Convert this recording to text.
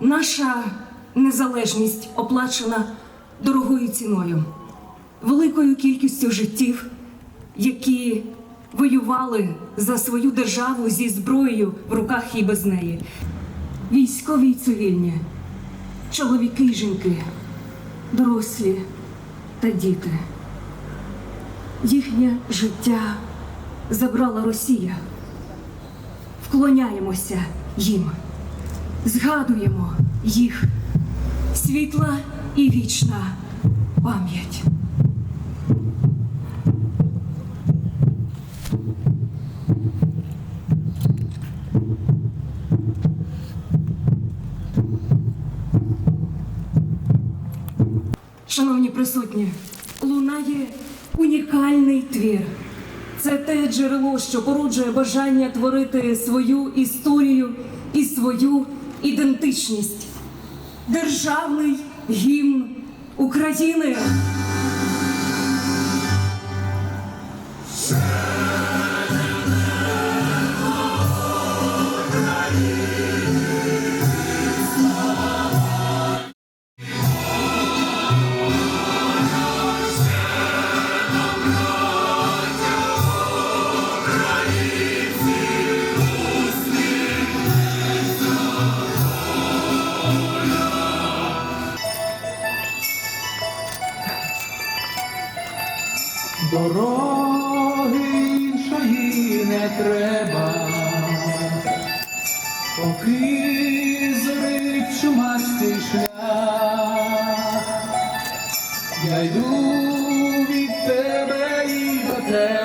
Наша незалежність оплачена дорогою ціною, великою кількістю життів, які воювали за свою державу зі зброєю в руках і без неї. Військові й цивільні, чоловіки й жінки, дорослі та діти. Їхнє життя забрала Росія. Вклоняємося їм, згадуємо їх світла і вічна пам'ять. Шановні присутні, лунає унікальний твір. Це те джерело, що породжує бажання творити свою історію і свою ідентичність. Державний гімн України. Дороги іншої не треба, поки зорить чумастий шлях, я йду від тебе і до тебе.